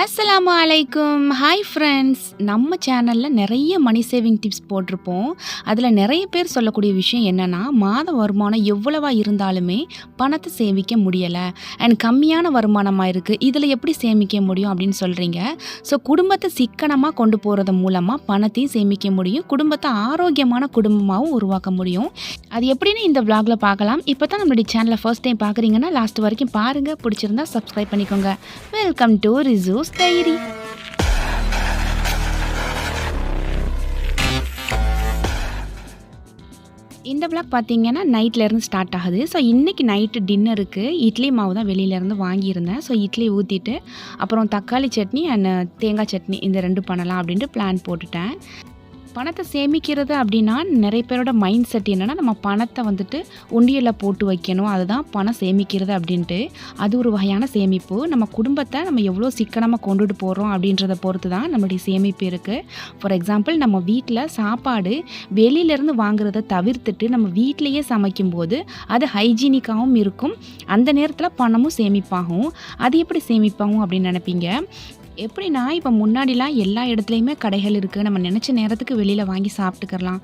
அஸ்லாம் அலைக்கும். Hi friends நம்ம சேனலில் நிறைய மணி சேவிங் டிப்ஸ் போட்டிருப்போம். அதில் நிறைய பேர் சொல்லக்கூடிய விஷயம் என்னென்னா மாத வருமானம் எவ்வளவா இருந்தாலுமே பணத்தை சேமிக்க முடியலை. அண்ட் கம்மியான வருமானமாக இருக்குது இதில் எப்படி சேமிக்க முடியும் அப்படின்னு சொல்கிறீங்க ஸோ குடும்பத்தை சிக்கனமாக கொண்டு போகிறது மூலமாக பணத்தையும் சேமிக்க முடியும். குடும்பத்தை ஆரோக்கியமான குடும்பமாகவும் உருவாக்க முடியும். அது எப்படின்னு இந்த விளாகில் பார்க்கலாம். இப்போ தான் நம்மளுடைய சேனலை ஃபர்ஸ்ட் டைம் பார்க்குறீங்கன்னா லாஸ்ட் வரைக்கும் பாருங்கள் பிடிச்சிருந்தா சப்ஸ்கிரைப் பண்ணிக்கோங்க. வெல்கம் டு ரிசூஸ் Diary. இந்த பிளாக் பார்த்தீங்கன்னா நைட்லேருந்து ஸ்டார்ட் ஆகுது. ஸோ இன்றைக்கி நைட்டு டின்னருக்கு இட்லி மாவு தான் வெளியிலேருந்து வாங்கியிருந்தேன். ஸோ இட்லி ஊற்றிட்டு அப்புறம் தக்காளி சட்னி அண்ட் தேங்காய் சட்னி இந்த ரெண்டு பண்ணலாம் அப்படின்ட்டு பிளான் போட்டுட்டேன். பணத்தை சேமிக்கிறது அப்படின்னா நிறைய பேரோட மைண்ட் செட் என்னென்னா நம்ம பணத்தை வந்துட்டு உண்டியலில் போட்டு வைக்கணும். அதுதான் பணம் சேமிக்கிறது அப்படின்ட்டு. அது ஒரு வகையான சேமிப்பு. நம்ம குடும்பத்தை நம்ம எவ்வளோ சிக்கனமாக கொண்டுட்டு போகிறோம் அப்படின்றத பொறுத்து தான் நம்மளுடைய சேமிப்பு இருக்குது ஃபார் எக்ஸாம்பிள் நம்ம வீட்டில் சாப்பாடு வெளியிலேருந்து வாங்குறத தவிர்த்துட்டு நம்ம வீட்டிலையே சமைக்கும்போது அது ஹைஜீனிக்காகவும் இருக்கும். அந்த நேரத்தில் பணமும் சேமிப்பாகும். அது எப்படி சேமிப்பாகும் அப்படின்னு நினைப்பீங்க? எப்படின்னா இப்போ முன்னாடிலாம் எல்லா இடத்துலையுமே கடைகள் இருக்குது நம்ம நினச்ச நேரத்துக்கு வெளியில் வாங்கி சாப்பிட்டுக்கலாம்.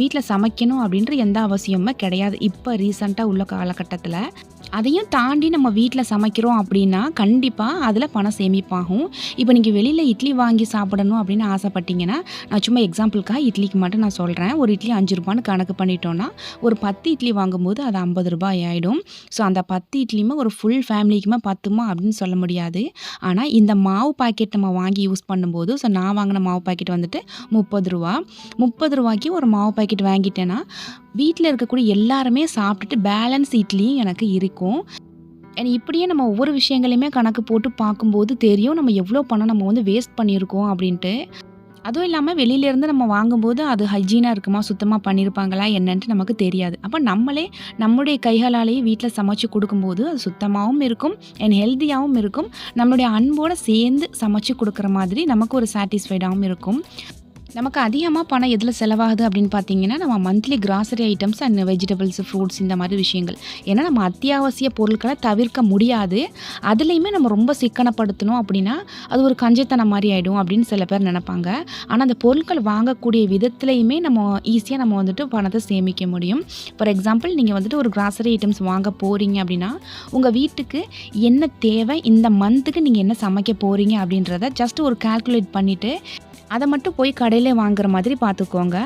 வீட்டில் சமைக்கணும் அப்படின்ற எந்த அவசியமுமே கிடையாது. இப்போ ரீசண்டாக உள்ள காலகட்டத்தில் அதையும் தாண்டி நம்ம வீட்டில் சமைக்கிறோம் அப்படின்னா கண்டிப்பாக அதில் பணம் சேமிப்பாகும். இப்போ நீங்கள் வெளியில் இட்லி வாங்கி சாப்பிடணும் அப்படின்னு ஆசைப்பட்டீங்கன்னா நான் சும்மா எக்ஸாம்பிளுக்காக இட்லிக்கு மட்டும் நான் சொல்கிறேன் ஒரு இட்லி அஞ்சு ரூபான்னு கணக்கு பண்ணிட்டோன்னா ஒரு பத்து இட்லி வாங்கும்போது அது ஐம்பது ரூபாய் ஆகிடும் ஸோ அந்த பத்து இட்லியுமே ஒரு ஃபுல் ஃபேமிலிக்குமே பத்துமா அப்படின்னு சொல்ல முடியாது. ஆனால் இந்த மாவு பாக்கெட் நம்ம வாங்கி யூஸ் பண்ணும்போது ஸோ நான் வாங்கின மாவு பாக்கெட் வந்துட்டு முப்பது ரூபா. முப்பது ரூபாய்க்கு ஒரு மாவு பாக்கெட் வாங்கிட்டேன்னா வீட்டில் இருக்கக்கூடிய எல்லாருமே சாப்பிட்டுட்டு பேலன்ஸ் இட்லியும் எனக்கு இருக்கும். அண்ட் இப்படியே நம்ம ஒவ்வொரு விஷயங்களையுமே கணக்கு போட்டு பார்க்கும்போது தெரியும் நம்ம எவ்வளோ பணம் நம்ம வந்து வேஸ்ட் பண்ணியிருக்கோம் அப்படின்ட்டு. அதுவும் இல்லாமல் வெளியிலேருந்து நம்ம வாங்கும்போது அது ஹைஜீனாக இருக்குமா சுத்தமாக பண்ணியிருப்பாங்களா என்னன்ட்டு நமக்கு தெரியாது. அப்போ நம்மளே நம்முடைய கைகளாலேயே வீட்டில் சமைச்சு கொடுக்கும்போது அது சுத்தமாகவும் இருக்கும் அண்ட் ஹெல்த்தியாகவும் இருக்கும். நம்மளுடைய அன்போடு சேர்ந்து சமைச்சு கொடுக்குற மாதிரி நமக்கு ஒரு சாட்டிஸ்ஃபைடாகவும் இருக்கும். நமக்கு அதிகமாக பணம் எதில் செலவாகுது அப்படின்னு பார்த்தீங்கன்னா நம்ம monthly grocery items and vegetables fruits இந்த மாதிரி விஷயங்கள். ஏன்னா நம்ம அத்தியாவசிய பொருட்களை தவிர்க்க முடியாது. அதுலேயுமே நம்ம ரொம்ப சிக்கனப்படுத்தணும் அப்படின்னா அது ஒரு கஞ்சத்தனம் மாதிரி ஆகிடும் அப்படின்னு சில பேர் நினைப்பாங்க. ஆனால் அந்த பொருட்கள் வாங்கக்கூடிய விதத்துலையுமே நம்ம ஈஸியாக நம்ம வந்துட்டு பணத்தை சேமிக்க முடியும். ஃபார் எக்ஸாம்பிள் நீங்கள் வந்துட்டு ஒரு கிராசரி ஐட்டம்ஸ் வாங்க போகிறீங்க அப்படின்னா உங்கள் வீட்டுக்கு என்ன தேவை இந்த மந்த்துக்கு நீங்கள் என்ன சமைக்க போகிறீங்க அப்படின்றத ஜஸ்ட் ஒரு கால்குலேட் பண்ணிவிட்டு அதை மட்டும் போய் கடையில் வாங்குற மாதிரி பார்த்துக்கோங்க.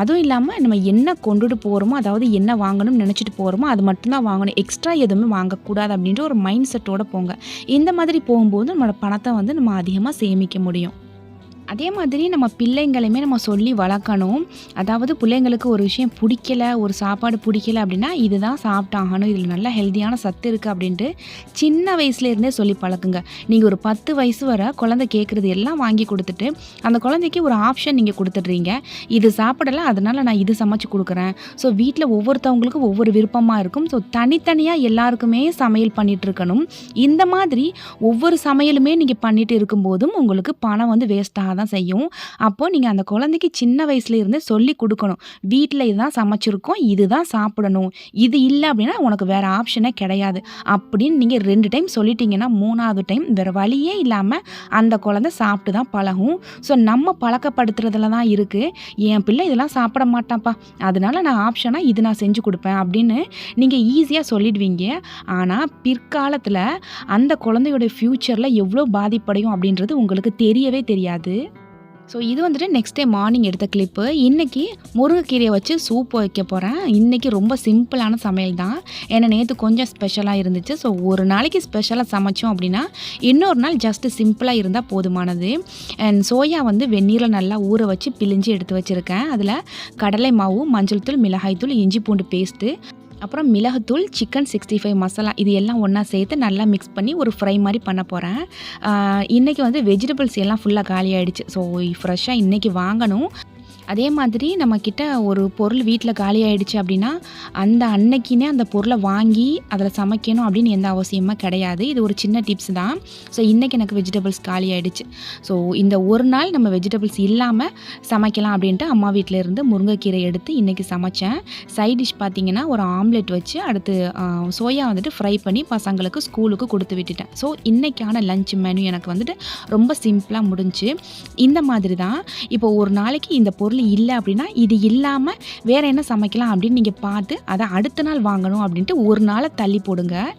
அதுவும் இல்லாமல் நம்ம என்ன கொண்டுட்டு போகிறோமோ அதாவது என்ன வாங்கணும்னு நினச்சிட்டு போகிறோமோ அது மட்டும்தான் வாங்கணும். எக்ஸ்ட்ரா எதுவுமே வாங்கக்கூடாது அப்படின்ற ஒரு மைண்ட் செட்டோடு போங்க. இந்த மாதிரி போகும்போது நம்மளோட பணத்தை வந்து நம்ம அதிகமாக சேமிக்க முடியும். அதே மாதிரி நம்ம பிள்ளைங்களையுமே நம்ம சொல்லி வளர்க்கணும். அதாவது பிள்ளைங்களுக்கு ஒரு விஷயம் பிடிக்கல ஒரு சாப்பாடு பிடிக்கல அப்படின்னா இதுதான் சாப்பிட்டாகணும். இதில் நல்ல ஹெல்த்தியான சத்து இருக்குது அப்படின்ட்டு சின்ன வயசுலேருந்தே சொல்லி பழக்குங்க. நீங்கள் ஒரு பத்து வயசு வரை குழந்தை கேட்குறது எல்லாம் வாங்கி கொடுத்துட்டு அந்த குழந்தைக்கு ஒரு ஆப்ஷன் நீங்கள் கொடுத்துட்றீங்க. இது சாப்பிடலாம் அதனால் நான் இது சமைச்சு கொடுக்குறேன். ஸோ வீட்டில் ஒவ்வொருத்தவங்களுக்கும் ஒவ்வொரு விருப்பமாக இருக்கும். ஸோ தனித்தனியாக எல்லாருக்குமே சமையல் பண்ணிகிட்டு இருக்கணும். இந்த மாதிரி ஒவ்வொரு சமையலுமே நீங்கள் பண்ணிட்டு இருக்கும்போதும் உங்களுக்கு பணம் வந்து வேஸ்ட்டாக தான் செய்யும். அப்போது நீங்கள் அந்த குழந்தைக்கு சின்ன வயசுலேருந்தே சொல்லி கொடுக்கணும். வீட்டில் இதுதான் சமைச்சிருக்கோம் இதுதான் சாப்பிடணும். இது இல்லை அப்படின்னா உனக்கு வேறு ஆப்ஷனே கிடையாது. அப்படின்னு நீங்கள் ரெண்டு டைம் சொல்லிட்டீங்கன்னா மூணாவது டைம் வேறு வழியே இல்லாமல் அந்த குழந்தை சாப்பிட்டு தான் பழகும். ஸோ நம்ம பழக்கப்படுத்துறதுல தான் இருக்குது என் பிள்ளை இதெல்லாம் சாப்பிட மாட்டான்ப்பா. அதனால நான் ஆப்ஷனாக இது நான் செஞ்சு கொடுப்பேன் அப்படின்னு நீங்கள் ஈஸியாக சொல்லிடுவீங்க. ஆனால் பிற்காலத்தில் அந்த குழந்தையோட ஃப்யூச்சரில் எவ்வளோ பாதிப்படையும் அப்படின்றது உங்களுக்கு தெரியவே தெரியாது. ஸோ இது வந்துட்டு நெக்ஸ்ட் டே மார்னிங் எடுத்த கிளிப்பு இன்றைக்கி முருங்கைக்கீரையை வச்சு சூப் வைக்க போகிறேன் இன்றைக்கி ரொம்ப சிம்பிளான சமையல் தான். ஏன்னா நேற்று கொஞ்சம் ஸ்பெஷலாக இருந்துச்சு. ஸோ ஒரு நாளைக்கு ஸ்பெஷலாக சமைச்சோம் அப்படின்னா இன்னொரு நாள் ஜஸ்ட்டு சிம்பிளாக இருந்தால் போதுமானது. அண்ட் சோயா வந்து வெந்நீரில் நல்லா ஊற வச்சு பிழிஞ்சு எடுத்து வச்சுருக்கேன். அதில் கடலை மாவு மஞ்சள் தூள் மிளகாய் தூள் இஞ்சி பூண்டு பேஸ்ட்டு அப்புறம் மிளகுத்தூள் சிக்கன் சிக்ஸ்டி ஃபைவ் மசாலா இது எல்லாம் ஒன்றா சேர்த்து நல்லா மிக்ஸ் பண்ணி ஒரு ஃப்ரை மாதிரி பண்ண போகிறேன் இன்றைக்கி வந்து வெஜிடபிள்ஸ் எல்லாம் ஃபுல்லாக காலி ஆகிடுச்சு ஸோ ஃப்ரெஷ்ஷாக இன்றைக்கி வாங்கணும். அதே மாதிரி நம்மக்கிட்ட ஒரு பொருள் வீட்ல காலியாயிடுச்சு அப்படின்னா, அந்த அன்னைக்குனே அந்த பொருளை வாங்கி அதில் சமைக்கணும் அப்படின்னு எந்த அவசியமும் கிடையாது. இது ஒரு சின்ன டிப்ஸ் தான். ஸோ இன்றைக்கி எனக்கு வெஜிடபிள்ஸ் காலி ஆகிடுச்சு ஸோ இந்த ஒரு நாள் நம்ம வெஜிடபிள்ஸ் இல்லாமல் சமைக்கலாம் அப்படின்ட்டு அம்மா வீட்டில் இருந்து முருங்கைக்கீரை எடுத்து இன்றைக்கி சமைச்சேன். சைட் டிஷ் பார்த்திங்கன்னா ஒரு ஆம்லெட் வச்சு அடுத்து சோயா வந்துட்டு ஃப்ரை பண்ணி பசங்களுக்கு ஸ்கூலுக்கு கொடுத்து விட்டுட்டேன். ஸோ இன்றைக்கான லஞ்ச் மெனு எனக்கு வந்துட்டு ரொம்ப சிம்பிளாக முடிஞ்சுச்சு. இந்த மாதிரி தான் இப்போ ஒரு நாளைக்கு இந்த பொருள் இல்லை அப்படின்னா, இது இல்லாம வேற என்ன சமைக்கலாம் அப்படின்னு நீங்க பார்த்து, அதை அடுத்த நாள் வாங்கணும் அப்படின்ட்டு ஒரு நாளை தள்ளி போடுங்க.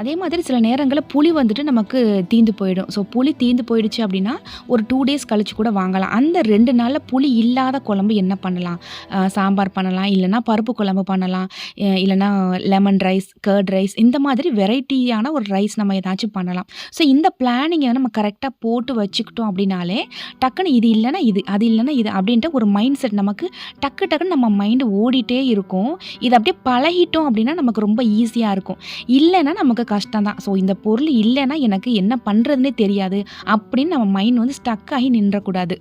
அதே மாதிரி சில நேரங்களில் புளி வந்துட்டு நமக்கு தீந்து போயிடும். ஸோ புளி தீந்து போயிடுச்சு அப்படின்னா, ஒரு டூ டேஸ் கழிச்சு கூட வாங்கலாம். அந்த ரெண்டு நாளில் புளி இல்லாத குழம்பு என்ன பண்ணலாம்? சாம்பார் பண்ணலாம், இல்லைனா பருப்பு குழம்பு பண்ணலாம், இல்லைனா லெமன் ரைஸ், கர்ட் ரைஸ் இந்த மாதிரி வெரைட்டியான ஒரு ரைஸ் நம்ம ஏதாச்சும் பண்ணலாம். ஸோ இந்த பிளானிங்கை நம்ம கரெக்டாக போட்டு வச்சுக்கிட்டோம் அப்படின்னாலே, டக்குன்னு இது இல்லைனா இது, அது இல்லைனா இது அப்படின்ட்டு ஒரு மைண்ட் செட் நமக்கு டக்கு டக்குன்னு நம்ம மைண்டு ஓடிட்டே இருக்கும். இது அப்படியே பழகிட்டோம் அப்படின்னா நமக்கு ரொம்ப ஈஸியாக இருக்கும். இல்லைன்னா நமக்கு கஷ்டம் தான். ஸோ இந்த பொருள் இல்லைன்னா எனக்கு என்ன பண்ணுறதுனே தெரியாது. அப்படின்னு நம்ம மைண்ட் வந்து ஸ்டக் ஆகி நின்றக்கூடாது.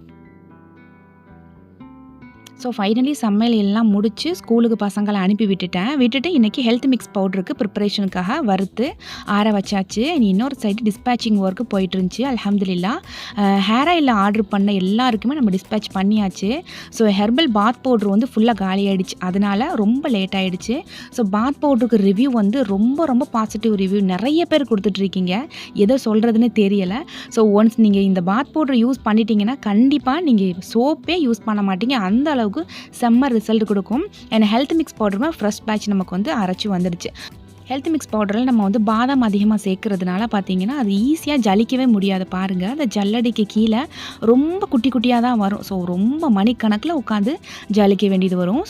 ஸோ ஃபைனலி சமையல் எல்லாம் முடித்து ஸ்கூலுக்கு பசங்களை அனுப்பி விட்டுட்டேன். விட்டுட்டு இன்றைக்கி ஹெல்த் மிக்ஸ் பவுடருக்கு ப்ரிப்பரேஷனுக்காக வறுத்து ஆற வச்சாச்சு. இன்னொரு சைடு டிஸ்பேச்சிங் ஒர்க்கு போயிட்டுருந்துச்சு. அல்ஹம்துலில்லா. அ ஹேர் ஆயில்ல ஆர்டர் பண்ண எல்லாருக்குமே நம்ம டிஸ்பேட்ச் பண்ணியாச்சு. ஸோ ஹெர்பல் பாத் பவுட்ரு வந்து ஃபுல்லா காலியாயிடுச்சு. அதனால ரொம்ப லேட் ஆகிடுச்சு ஸோ பாத் பவுடருக்கு ரிவ்யூ வந்து ரொம்ப ரொம்ப பாசிட்டிவ் ரிவ்யூ நிறைய பேர் கொடுத்துட்ருக்கீங்க எதை சொல்கிறதுன்னு தெரியலை ஸோ ஒன்ஸ் நீங்கள் இந்த பாத் பவுடர் யூஸ் பண்ணிட்டீங்கன்னா, கண்டிப்பாக நீங்கள் சோப்பே யூஸ் பண்ண மாட்டீங்க. அந்த அளவு அளவுக்கு செம்ம ரிசல்ட் கொடுக்கும் அண்ட் ஹெல்த் மிக்ஸ் பவுடருமே ஃப்ரெஷ் பேட்ச் நமக்கு வந்து அரைச்சி வந்துடுச்சு. ஹெல்த் மிக்ஸ் பவுடரில் நம்ம வந்து பாதாம் அதிகமாக சேர்க்கறதுனால பார்த்தீங்கன்னா, அது ஈஸியாக ஜலிக்கவே முடியாது பாருங்கள் அந்த ஜல்லடிக்கு கீழே ரொம்ப குட்டி குட்டியாக தான் வரும். ஸோ ரொம்ப மணிக்கணக்கில் உட்காந்து ஜலிக்க வேண்டியது வரும்.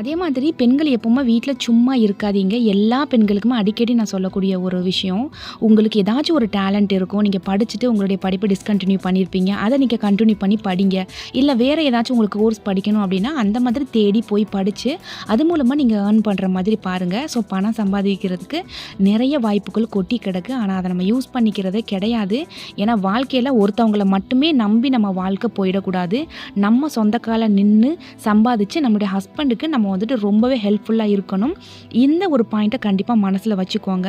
அதே மாதிரி பெண்கள் எப்பவுமே வீட்டில் சும்மா இருக்காதீங்க. எல்லா பெண்களுக்குமே அடிக்கடி நான் சொல்லக்கூடிய ஒரு விஷயம், உங்களுக்கு ஏதாச்சும் ஒரு டேலண்ட் இருக்கும். நீங்கள் படிச்சுட்டு உங்களுடைய படிப்பை டிஸ்கண்டினியூ பண்ணியிருப்பீங்க. அதை நீங்கள் கண்டினியூ பண்ணி படிங்க. இல்லை வேறு ஏதாச்சும் உங்களுக்கு கோர்ஸ் படிக்கணும் அப்படின்னா, அந்த மாதிரி தேடி போய் படித்து அது மூலமாக நீங்கள் ஏர்ன் பண்ணுற மாதிரி பாருங்கள் ஸோ பணம் சம்பாதிக்கிறதுக்கு நிறைய வாய்ப்புகள் கொட்டி கிடக்கு. ஆனால் அதை நம்ம யூஸ் பண்ணிக்கிறதே கிடையாது. ஏன்னா வாழ்க்கையில் ஒருத்தவங்கள மட்டுமே நம்பி நம்ம வாழ்க்கை போயிடக்கூடாது. நம்ம சொந்த நின்று சம்பாதிச்சு நம்முடைய ஹஸ்பண்டுக்கு நம்ம வந்துட்டு ரொம்பவே ஹெல்ப்ஃபுல்லாக இருக்கணும். இந்த ஒரு பாயிண்ட்டை கண்டிப்பாக மனசில் வச்சுக்கோங்க.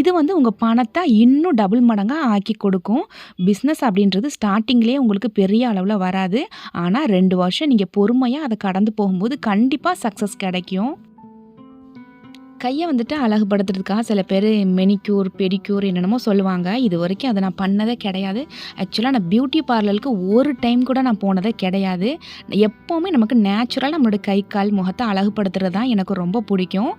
இது வந்து உங்கள் பணத்தை இன்னும் டபுள் மடங்காக ஆக்கி கொடுக்கும். பிஸ்னஸ் அப்படின்றது ஸ்டார்டிங்லேயே உங்களுக்கு பெரிய அளவில் வராது. ஆனால் ரெண்டு வருஷம் நீங்கள் பொறுமையாக அதை கடந்து போகும்போது கண்டிப்பாக சக்ஸஸ் கிடைக்கும். கையை வந்துட்டு அழகுபடுத்துறதுக்காக சில பேர் மெனிக்யூர், பெடிக்யூர் என்னென்னமோ சொல்லுவாங்க. இது வரைக்கும் அதை நான் பண்ணதே கிடையாது. ஆக்சுவலாக நான் பியூட்டி பார்லருக்கு ஒரு டைம் கூட நான் போனதே கிடையாது. எப்போவுமே நமக்கு நேச்சுரலாக நம்மளோட கை, கால், முகத்தை அழகுபடுத்துறது தான் எனக்கு ரொம்ப பிடிக்கும்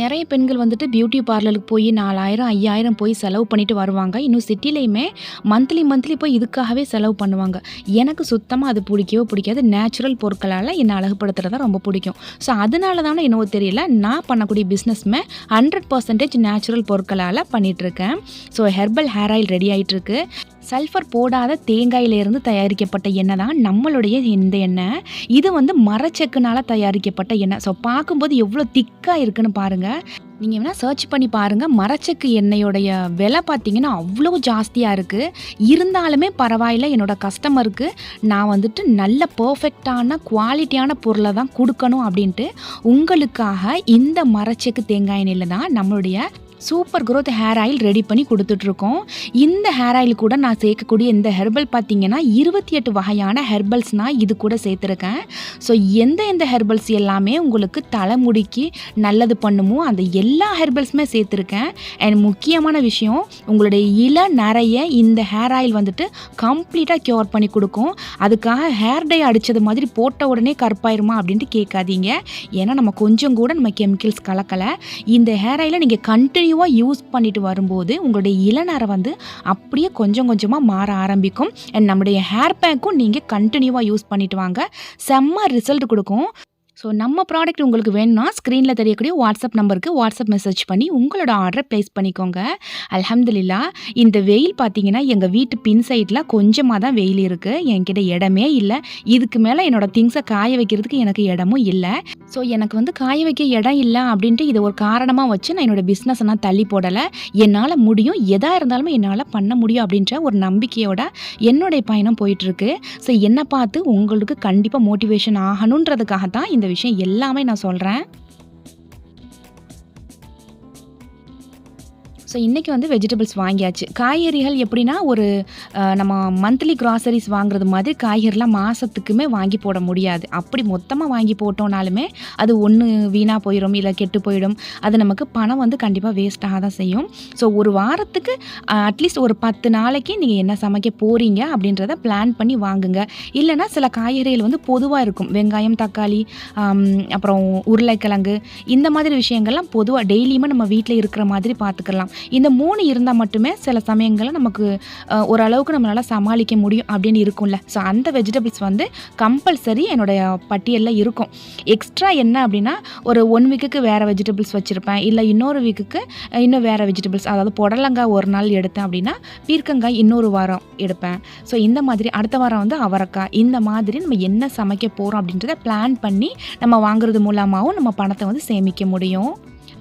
நிறைய பெண்கள் வந்துட்டு பியூட்டி பார்லருக்கு போய் 4000, 5000 போய் செலவு பண்ணிட்டு வருவாங்க. இன்னும் சிட்டிலையுமே மந்த்லி மந்த்லி போய் இதுக்காகவே செலவு பண்ணுவாங்க. எனக்கு சுத்தமாக அது பிடிக்கவே பிடிக்காது நேச்சுரல் பொருட்களால் என்னை அழகுபடுத்துறது தான் ரொம்ப பிடிக்கும் ஸோ அதனால தானே என்னவோ தெரியல, நான் பண்ணக்கூடிய பிஸ்னஸ் பிசினஸ்மே 100% நேச்சுரல் பொருட்களால் பண்ணிகிட்ருக்கேன் so herbal hair oil ready ஆயிட்டுருக்கு. சல்ஃபர் போடாத தேங்காயிலேருந்து தயாரிக்கப்பட்ட எண்ணெய் தான் நம்மளுடைய இந்த எண்ணெய். இது வந்து மரச்செக்குனால் தயாரிக்கப்பட்ட எண்ணெய். ஸோ பார்க்கும்போது எவ்வளோ திக்காக இருக்குன்னு பாருங்கள் நீங்க வேணா சர்ச் பண்ணி பாருங்க. மரச்செக்கு எண்ணெயோடைய விலை பார்த்தீங்கன்னா, அவ்வளோ ஜாஸ்தியா இருக்கு. இருந்தாலுமே பரவாயில்ல என்னோட கஸ்டமருக்கு நான் வந்துட்டு நல்ல பர்ஃபெக்டான குவாலிட்டியான பொருளை தான் கொடுக்கணும் அப்படின்ட்டு, உங்களுக்காக இந்த மரச்செக்கு தேங்காய் எண்ணெயில தான் நம்மளுடைய super growth hair oil ready பண்ணி கொடுத்துட்ருக்கோம் இந்த ஹேர் ஆயில் கூட நான் சேர்க்கக்கூடிய இந்த ஹெர்பல் பார்த்தீங்கன்னா, 28 வகையான ஹெர்பல்ஸ் நான் இது கூட சேர்த்துருக்கேன். ஸோ எந்த எந்த ஹெர்பல்ஸ் எல்லாமே உங்களுக்கு தலைமுடிக்கு நல்லது பண்ணுமோ, அந்த எல்லா ஹெர்பல்ஸுமே சேர்த்துருக்கேன். அண்ட் முக்கியமான விஷயம், உங்களுடைய இள நிறைய இந்த ஹேர் ஆயில் வந்துட்டு கம்ப்ளீட்டாக க்யூர் பண்ணி கொடுக்கும் அதுக்காக ஹேர் டை அடித்தது மாதிரி போட்ட உடனே கருப்பாயிருமா அப்படின்ட்டு கேட்காதீங்க. ஏன்னா நம்ம கொஞ்சம் கூட நம்ம கெமிக்கல்ஸ் கலக்கலை இந்த ஹேர் ஆயிலை நீங்கள் கண்டினியூ கன்டினியூவா யூஸ் பண்ணிட்டு வரும்போது, உங்களுடைய இளநரை வந்து அப்படியே கொஞ்சம் கொஞ்சமாக மாற ஆரம்பிக்கும். அண்ட் நம்முடைய ஹேர் பேக்கும் நீங்கள் கண்டினியூவாக யூஸ் பண்ணிட்டு வாங்க. செம்ம ரிசல்ட் கொடுக்கும் ஸோ நம்ம ப்ராடக்ட் உங்களுக்கு வேணும்னா ஸ்க்ரீனில் தெரியக்கூடிய வாட்ஸ்அப் நம்பருக்கு வாட்ஸ்அப் மெசேஜ் பண்ணி உங்களோட ஆர்டரை ப்ளேஸ் பண்ணிக்கோங்க. அல்ஹம்துலில்லா இந்த வெயில் பார்த்தீங்கன்னா எங்கள் வீட்டு பின் சைடில் கொஞ்சமாக தான் வெயில் இருக்குது என்கிட்ட இடமே இல்லை. இதுக்கு மேலே என்னோட திங்ஸை காய வைக்கிறதுக்கு எனக்கு இடமும் இல்லை. ஸோ எனக்கு வந்து காய வைக்க இடம் இல்லை அப்படின்ட்டு இதை ஒரு காரணமாக வச்சு நான் என்னோட பிஸ்னஸை நான் தள்ளி போடலை. என்னால் முடியும். எதாக இருந்தாலும் என்னால் பண்ண முடியும் அப்படின்ற ஒரு நம்பிக்கையோட என்னுடைய பயணம் போயிட்டுருக்கு ஸோ என்னை பார்த்து உங்களுக்கு கண்டிப்பாக மோட்டிவேஷன் ஆகணுன்றதுக்காக தான் இந்த விஷயம் எல்லாமே நான் சொல்கிறேன் ஸோ இன்றைக்கி வந்து வெஜிடபிள்ஸ் வாங்கியாச்சு. காய்கறிகள் எப்படின்னா ஒரு நம்ம மந்த்லி கிராசரிஸ் வாங்குறது மாதிரி காய்கறிலாம் மாதத்துக்குமே வாங்கி போட முடியாது. அப்படி மொத்தமாக வாங்கி போட்டோம்னாலுமே அது ஒன்று வீணாக போயிடும் இல்லை கெட்டு போயிடும். அது நமக்கு பணம் வந்து கண்டிப்பாக வேஸ்ட்டாக தான் செய்யும். ஸோ ஒரு வாரத்துக்கு அட்லீஸ்ட் ஒரு பத்து நாளைக்கு நீங்கள் என்ன சமைக்க போகிறீங்க அப்படின்றத பிளான் பண்ணி வாங்குங்க. இல்லைன்னா சில காய்கறிகள் வந்து பொதுவாக இருக்கும். வெங்காயம் தக்காளி அப்புறம் உருளைக்கிழங்கு இந்த மாதிரி விஷயங்கள்லாம் பொதுவாக டெய்லியுமே நம்ம வீட்டில் இருக்கிற மாதிரி பார்த்துக்கலாம். இந்த மூணு இருந்தால் மட்டுமே சில சமயங்களில் நமக்கு ஓரளவுக்கு நம்மளால் சமாளிக்க முடியும் அப்படின்னு இருக்கும்ல. ஸோ அந்த வெஜிடபிள்ஸ் வந்து கம்பல்சரி என்னுடைய பட்டியலில் இருக்கும். எக்ஸ்ட்ரா என்ன அப்படின்னா ஒரு ஒன் வீக்குக்கு வேறு வெஜிடபிள்ஸ் வச்சுருப்பேன். இல்லை இன்னொரு வீக்குக்கு இன்னும் வேறு வெஜிடபிள்ஸ் அதாவது புடலங்காய் ஒரு நாள் எடுத்தேன் அப்படின்னா பீர்க்கங்காய் இன்னொரு வாரம் எடுப்பேன். ஸோ இந்த மாதிரி அடுத்த வாரம் வந்து அவரைக்காய். இந்த மாதிரி நம்ம என்ன சமைக்க போகிறோம் அப்படின்றத பிளான் பண்ணி நம்ம வாங்குறது மூலமாகவும் நம்ம பணத்தை வந்து சேமிக்க முடியும்.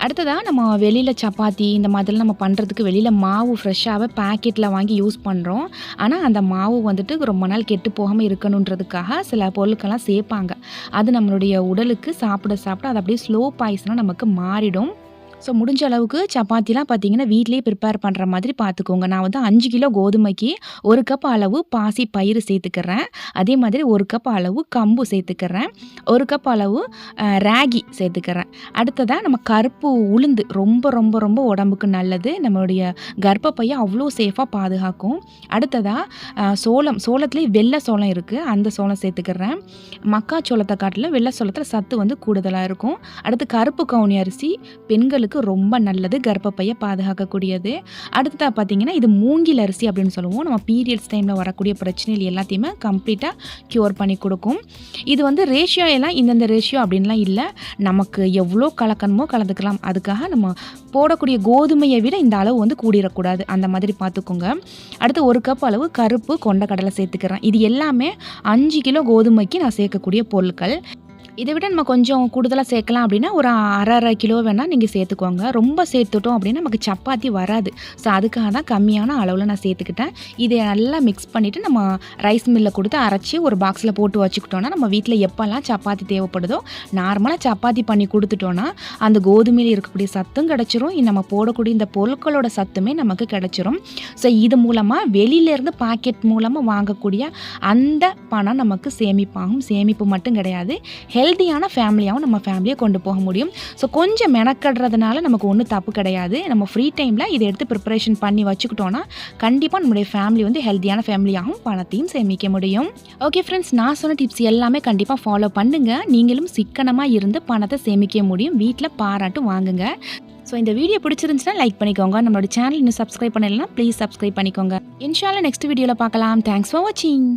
அடுத்ததாக நம்ம வெளியில் சப்பாத்தி இந்த மாதிரிலாம் நம்ம பண்ணுறதுக்கு வெளியில் மாவு ஃப்ரெஷ்ஷாகவே பேக்கெட்டில் வாங்கி யூஸ் பண்ணுறோம் ஆனால் அந்த மாவு வந்துட்டு ரொம்ப நாள் கெட்டு போகாமல் இருக்கணுன்றதுக்காக சில பொருட்கள்லாம் சேர்ப்பாங்க அது நம்மளுடைய உடலுக்கு சாப்பிட சாப்பிட அது அப்படியே ஸ்லோ பாய்ஸ்னால் நமக்கு மாறிடும். ஸோ முடிஞ்ச அளவுக்கு சப்பாத்திலாம் பார்த்தீங்கன்னா வீட்லேயே ப்ரிப்பேர் பண்ணுற மாதிரி பார்த்துக்கோங்க நான் வந்து அஞ்சு கிலோ கோதுமைக்கு ஒரு கப் அளவு பாசி பயிறு சேர்த்துக்கிறேன். அதே மாதிரி ஒரு கப் அளவு கம்பு சேர்த்துக்கிறேன். ஒரு கப் அளவு ராகி சேர்த்துக்கிறேன். அடுத்ததாக நம்ம கருப்பு உளுந்து. ரொம்ப ரொம்ப ரொம்ப உடம்புக்கு நல்லது. நம்மளுடைய கர்ப்பப்பையை அவ்வளோ சேஃபாக பாதுகாக்கும். அடுத்ததாக சோளம். சோளத்துலேயே வெள்ளை சோளம் இருக்குது அந்த சோளம் சேர்த்துக்கிறேன். மக்காச்சோளத்தை காட்டிலும் வெள்ளை சோளத்தில் சத்து வந்து கூடுதலாக இருக்கும். அடுத்து கருப்பு கவுனி அரிசி பெண்களுக்கு ரொம்ப நல்லது கர்ப்பப்பையை பாதுகாக்கக்கூடியது. அடுத்ததாக பார்த்தீங்கன்னா இது மூங்கில் அரிசி அப்படின்னு சொல்லுவோம். நம்ம பீரியட்ஸ் டைமில் வரக்கூடிய பிரச்சனைகள் எல்லாத்தையுமே கம்ப்ளீட்டாக க்யூர் பண்ணி கொடுக்கும். இது வந்து ரேஷியோ எல்லாம் இந்தந்த ரேஷியோ அப்படின்லாம் இல்லை. நமக்கு எவ்வளோ கலக்கணுமோ கலந்துக்கலாம். அதுக்காக நம்ம போடக்கூடிய கோதுமையை விட இந்த அளவு வந்து கூடிடக்கூடாது. அந்த மாதிரி பார்த்துக்கோங்க. அடுத்து ஒரு கப் அளவு கருப்பு கொண்டக்கடலை சேர்த்துக்கிறேன். இது எல்லாமே அஞ்சு கிலோ கோதுமைக்கு நான் சேர்க்கக்கூடிய பொருட்கள். இதை விட நம்ம கொஞ்சம் கூடுதலாக சேர்க்கலாம் அப்படின்னா ஒரு அரை அரை கிலோ வேணால் நீங்கள் சேர்த்துக்கோங்க. ரொம்ப சேர்த்துட்டோம் அப்படின்னா நமக்கு சப்பாத்தி வராது. ஸோ அதுக்காக தான் கம்மியான அளவில் நான் சேர்த்துக்கிட்டேன். இதை நல்லா மிக்ஸ் பண்ணிவிட்டு நம்ம ரைஸ் மில்லில் கொடுத்து அரைச்சி ஒரு பாக்ஸில் போட்டு வச்சுக்கிட்டோன்னா நம்ம வீட்டில் எப்போல்லாம் சப்பாத்தி தேவைப்படுதோ நார்மலாக சப்பாத்தி பண்ணி கொடுத்துட்டோன்னா அந்த கோதுமையில் இருக்கக்கூடிய சத்தும் கிடச்சிரும். நம்ம போடக்கூடிய இந்த பொருட்களோட சத்துமே நமக்கு கிடச்சிரும். ஸோ இது மூலமாக வெளியிலேருந்து பாக்கெட் மூலமாக வாங்கக்கூடிய அந்த பணம் நமக்கு சேமிப்பாகும். சேமிப்பு மட்டும் கிடையாது. ஹெல்த் ஹெல்த்தியான ஃபேமிலியாகவும் நம்ம ஃபேமிலியை கொண்டு போக முடியும். ஸோ கொஞ்சம் மெனக்கடுறதுனால நமக்கு ஒன்றும் தப்பு கிடையாது. நம்ம ஃப்ரீ டைமில் இதை எடுத்து ப்ரிப்பரேஷன் பண்ணி வச்சுக்கிட்டோன்னா கண்டிப்பாக நம்மளுடைய ஃபேமிலி வந்து ஹெல்த்தியான ஃபேமிலியாகவும் பணத்தையும் சேமிக்க முடியும். ஓகே ஃப்ரெண்ட்ஸ் நான் சொன்ன டிப்ஸ் எல்லாமே கண்டிப்பாக ஃபாலோ பண்ணுங்கள் நீங்களும் சிக்கனமாக இருந்து பணத்தை சேமிக்க முடியும். வீட்டில் பாராட்டும் வாங்குங்க. ஸோ இந்த வீடியோ பிடிச்சிருந்துச்சுன்னா லைக் பண்ணிக்கோங்க. நம்மளோட சேனல் இன்னும் சப்ஸ்கிரைப் பண்ணலைன்னா ப்ளீஸ் சப்ஸ்கிரைப் பண்ணிக்கோங்க. இன்ஷால்லா நெக்ஸ்ட் வீடியோவில் பார்க்கலாம். தேங்க்ஸ் ஃபார் வாட்சிங்